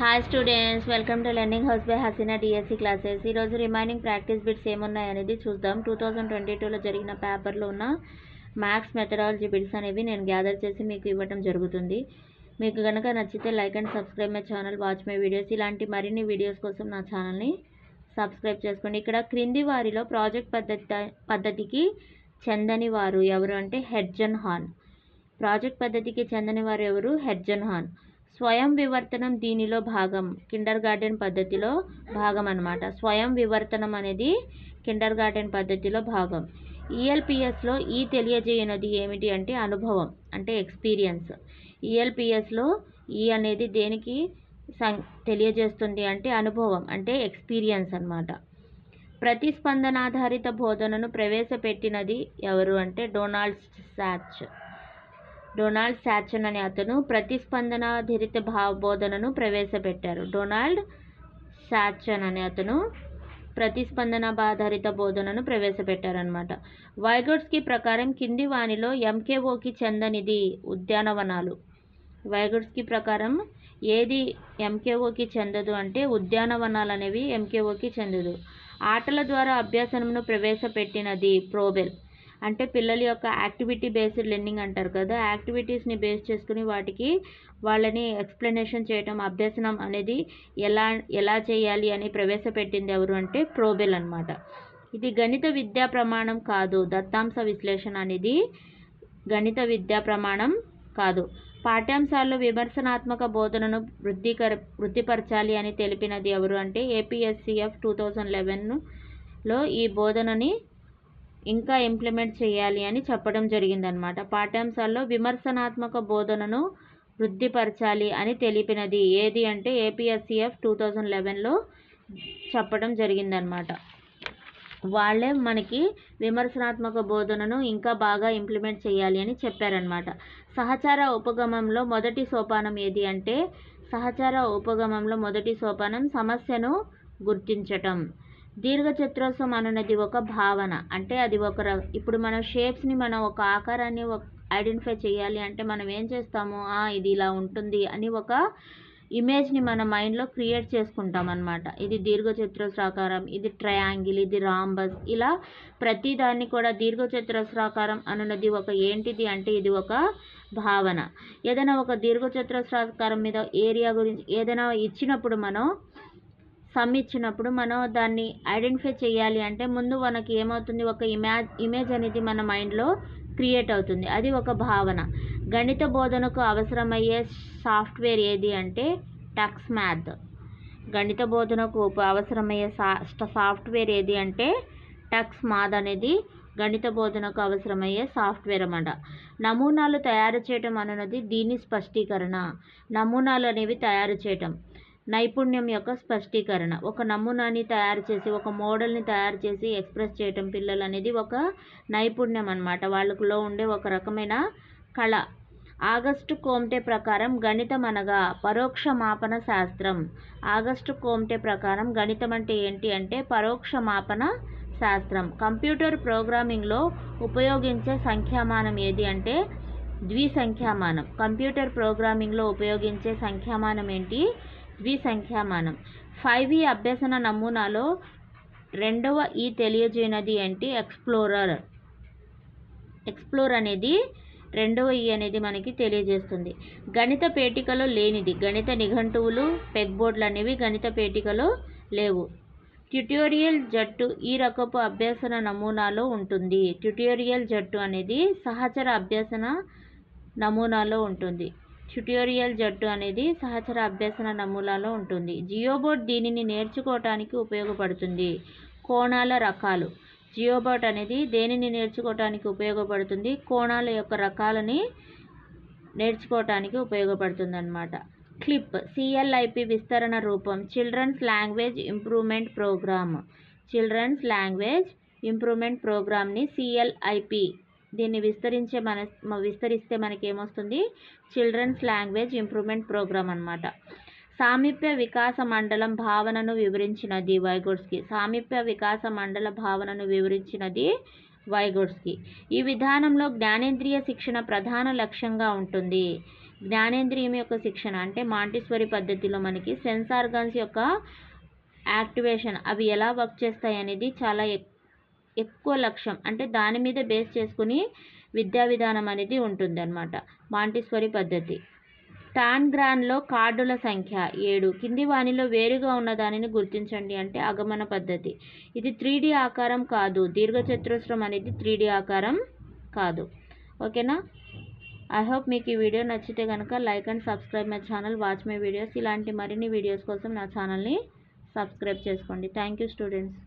Hi students welcome to learning house by Haseena DSC classes ఈరోజు remaining practice bits ఏమున్నాయి అనేది చూద్దాం. Two thousand twenty టూలో జరిగిన పేపర్లో ఉన్న మ్యాథ్స్ మెథడాలజీ బిట్స్ అనేవి నేను గ్యాదర్ చేసి మీకు ఇవ్వడం జరుగుతుంది. మీకు కనుక నచ్చితే like and subscribe my channel watch my videos ఇలాంటి మరిన్ని వీడియోస్ కోసం నా ఛానల్ని సబ్స్క్రైబ్ చేసుకోండి. ఇక్కడ క్రింది వారిలో ప్రాజెక్ట్ పద్ధతి పద్ధతికి చెందని వారు ఎవరు అంటే హెడ్జన్ హాన్. ప్రాజెక్ట్ పద్ధతికి చెందని వారు ఎవరు? హెడ్జన్ హాన్. స్వయం వివర్తనం దీనిలో భాగం కిండర్ గార్డెన్ పద్ధతిలో భాగం అన్నమాట. స్వయం వివర్తనం అనేది కిండర్ గార్డెన్ పద్ధతిలో భాగం. ఈఎల్పిఎస్లో ఈ e తెలియజేయనది ఏమిటి అంటే అనుభవం అంటే ఎక్స్పీరియన్స్. ఈఎల్పిఎస్లో ఈ అనేది దేనికి సం తెలియజేస్తుంది అంటే అనుభవం అంటే ఎక్స్పీరియన్స్ అన్నమాట. ప్రతిస్పందనాధారిత బోధనను ప్రవేశపెట్టినది ఎవరు అంటే డొనాల్డ్ సాచ్ డొనాల్డ్ శాచన్ అనే అతను ప్రతిస్పందనాధారిత భావ బోధనను ప్రవేశపెట్టారు. డొనాల్డ్ శాచన్ అనే అతను ప్రతిస్పందన ఆధారిత బోధనను ప్రవేశపెట్టారనమాట వైగోట్స్కి ప్రకారం కింది వానిలో ఎంకేఓకి చెందనిది ఉద్యానవనాలు. వైగోట్స్కి ప్రకారం ఏది ఎంకేఓకి చెందదు అంటే ఉద్యానవనాలు అనేవి ఎంకేఓకి చెందదు. ఆటల ద్వారా అభ్యాసనమును ప్రవేశపెట్టినది ప్రోబెల్. అంటే పిల్లల యొక్క యాక్టివిటీ బేస్డ్ లెర్నింగ్ అంటారు కదా. యాక్టివిటీస్ని బేస్ చేసుకుని వాటికి వాళ్ళని ఎక్స్ప్లెనేషన్ చేయటం అభ్యసనం అనేది ఎలా ఎలా చేయాలి అని ప్రవేశపెట్టింది ఎవరు అంటే ప్రోబెల్ అనమాట ఇది గణిత విద్యా ప్రమాణం కాదు. దత్తాంశ విశ్లేషణ అనేది గణిత విద్యా ప్రమాణం కాదు. పాఠ్యాంశాల్లో విమర్శనాత్మక బోధనను వృద్ధికర వృద్ధిపరచాలి అని తెలిపినది ఎవరు అంటే ఏపీఎస్సిఎఫ్ టూ థౌజండ్ లెవెన్లో ఈ బోధనని ఇంకా ఇంప్లిమెంట్ చేయాలి అని చెప్పడం జరిగిందనమాట పాఠ్యాంశాల్లో విమర్శనాత్మక బోధనను వృద్ధిపరచాలి అని తెలిపినది ఏది అంటే ఏపీఎస్సిఎఫ్ టూ థౌజండ్ లెవెన్లో చెప్పడం జరిగిందనమాట వాళ్ళే మనకి విమర్శనాత్మక బోధనను ఇంకా బాగా ఇంప్లిమెంట్ చేయాలి అని చెప్పారనమాట సహచార ఉపగమంలో మొదటి సోపానం ఏది అంటే సహచార ఉపగమంలో మొదటి సోపానం సమస్యను గుర్తించటం. దీర్ఘచతురస్రం అనున్నది ఒక భావన. అంటే అది ఒక ర ఇప్పుడు మన షేప్స్ని మనం ఒక ఆకారాన్ని ఒక ఐడెంటిఫై చేయాలి అంటే మనం ఏం చేస్తాము? ఇది ఇలా ఉంటుంది అని ఒక ఇమేజ్ని మన మైండ్లో క్రియేట్ చేసుకుంటాం అనమాట ఇది దీర్ఘచతురస్రాకారం ఇది ట్రయాంగిల్ ఇది రాంబస్ ఇలా ప్రతి దాన్ని కూడా దీర్ఘచతురస్రాకారం అనున్నది ఒక ఏంటిది అంటే ఇది ఒక భావన. ఏదైనా ఒక దీర్ఘచతురస్రాకారం మీద ఏరియా గురించి ఏదైనా ఇచ్చినప్పుడు మనం సమ్ ఇచ్చినప్పుడు మనం దాన్ని ఐడెంటిఫై చేయాలి అంటే ముందు మనకి ఏమవుతుంది? ఒక ఇమేజ్ ఇమేజ్ అనేది మన మైండ్లో క్రియేట్ అవుతుంది. అది ఒక భావన. గణిత బోధనకు అవసరమయ్యే సాఫ్ట్వేర్ ఏది అంటే టక్స్ మ్యాథ్. గణిత బోధనకు అవసరమయ్యే సా సాఫ్ట్వేర్ ఏది అంటే టక్స్ మాద్ అనేది గణిత బోధనకు అవసరమయ్యే సాఫ్ట్వేర్ అన్నమాట. నమూనాలు తయారు చేయటం అన్నది దీని స్పష్టీకరణ. నమూనాలు అనేవి తయారు చేయటం. నైపుణ్యం యొక్క స్పష్టీకరణ. ఒక నమూనాని తయారు చేసి ఒక మోడల్ని తయారు చేసి ఎక్స్ప్రెస్ చేయటం పిల్లలు అనేది ఒక నైపుణ్యం అనమాట వాళ్ళకులో ఉండే ఒక రకమైన కళ. ఆగస్టు కోమ్టే ప్రకారం గణితం అనగా పరోక్ష మాపన శాస్త్రం. ఆగస్టు కోమ్టే ప్రకారం గణితం అంటే ఏంటి అంటే పరోక్ష మాపన శాస్త్రం. కంప్యూటర్ ప్రోగ్రామింగ్లో ఉపయోగించే సంఖ్యామానం ఏది అంటే ద్విసంఖ్యామానం. కంప్యూటర్ ప్రోగ్రామింగ్లో ఉపయోగించే సంఖ్యామానం ఏంటి? ద్విసంఖ్యామానం ఫైవ్ ఈ అభ్యసన నమూనాలో రెండవ ఈ తెలియజేయనది ఏంటి? ఎక్స్ప్లోరర్ ఎక్స్ప్లోర్ అనేది రెండవ ఈ అనేది మనకి తెలియజేస్తుంది. గణిత పేటికలో లేనిది. గణిత నిఘంటువులు పెగ్బోర్డ్లు అనేవి గణిత పేటికలో లేవు. ట్యుటోరియల్ జట్టు ఈ రకపు అభ్యసన నమూనాలో ఉంటుంది. ట్యుటోరియల్ జట్టు అనేది సహచర అభ్యసన నమూనాలో ఉంటుంది. ట్యుటోరియల్ జట్టు అనేది సహచర అభ్యసన నమూనాలో ఉంటుంది. జియోబోట్ దీనిని నేర్చుకోవటానికి ఉపయోగపడుతుంది. కోణాల రకాలు. జియోబోట్ అనేది దేనిని నేర్చుకోవటానికి ఉపయోగపడుతుంది? కోణాల యొక్క రకాలని నేర్చుకోవటానికి ఉపయోగపడుతుంది అనమాట క్లిప్ సిఎల్ఐపి విస్తరణ రూపం. Children's language improvement programme. Children's language improvement ప్రోగ్రామ్ని సిఎల్ఐపి దీన్ని విస్తరించే మన విస్తరిస్తే మనకి ఏమొస్తుంది చిల్డ్రన్స్ లాంగ్వేజ్ ఇంప్రూవ్మెంట్ ప్రోగ్రామ్ అనమాట సామీప్య వికాస మండలం భావనను వివరించినది వైగోడ్స్కి సామీప్య వికాస మండల భావనను వివరించినది వైగోడ్స్కి ఈ విధానంలో జ్ఞానేంద్రియ శిక్షణ ప్రధాన లక్ష్యంగా ఉంటుంది. జ్ఞానేంద్రియం యొక్క శిక్షణ అంటే మాంటిస్వరి పద్ధతిలో మనకి సెన్స్ ఆర్గాన్స్ యొక్క యాక్టివేషన్ అవి ఎలా వర్క్ చేస్తాయి అనేది చాలా ఎక్ ఎక్కువ లక్ష్యం అంటే దాని మీద బేస్ చేసుకుని విద్యా విధానం అనేది ఉంటుందన్నమాట. మాంటిస్వరి పద్ధతి. టాన్గ్రాన్లో కార్డుల సంఖ్య ఏడు. కింది వానిలో వేరుగా ఉన్న దానిని గుర్తించండి అంటే అగమన పద్ధతి. ఇది త్రీ ఆకారం కాదు. దీర్ఘచతురస్రం అనేది త్రీ ఆకారం కాదు. ఓకేనా? ఐ హోప్ మీకు ఈ వీడియో నచ్చితే కనుక like and subscribe my channel watch my videos. ఇలాంటి మరిన్ని వీడియోస్ కోసం నా ఛానల్ని సబ్స్క్రైబ్ చేసుకోండి. Thank you students